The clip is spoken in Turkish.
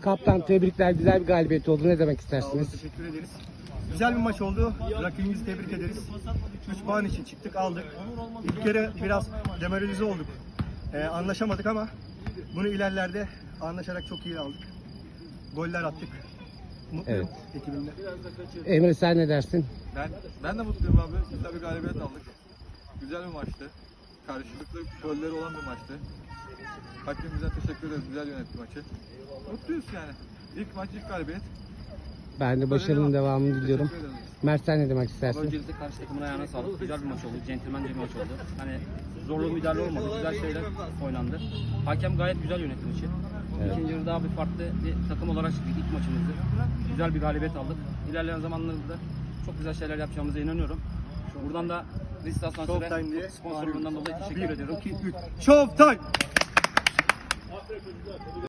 Kaptan tebrikler güzel bir galibiyet oldu. Ne demek Sağ olun, istersiniz? teşekkür ederiz. Güzel bir maç oldu. Rakibimizi tebrik ederiz. 3 puan için çıktık, aldık. İlk kere biraz demoralize olduk. Ee, anlaşamadık ama bunu ilerlerde anlaşarak çok iyi aldık. Goller attık. Mutluyum ekibimle. Emre sen ne dersin? Ben ben de mutluyum abi. Güzel bir galibiyet aldık. Güzel bir maçtı. Karşılıklı golleri olan bir maçtı. Hakemimize teşekkür ederiz. Güzel yönetti maçı. Mutluyuz yani. İlk maç, ilk galibiyet. Ben de başarının devamını diliyorum. Mert sen ne demek istersin? Öncelikle karşı takımın ayağına sağlık. Güzel bir maç oldu. Centilmence bir maç oldu. Hani zorlu müdahale olmadı. Güzel şeyler oynandı. Hakem gayet güzel yönetti maçı. İkinci yarı daha bir farklı bir takım olarak çıktık ilk maçımızdı. Güzel bir galibiyet aldık. İlerleyen zamanlarda çok güzel şeyler yapacağımıza inanıyorum. Buradan da Asansör'e diye sponsorluğundan dolayı teşekkür 1, ediyorum. 2, 3. Showtime!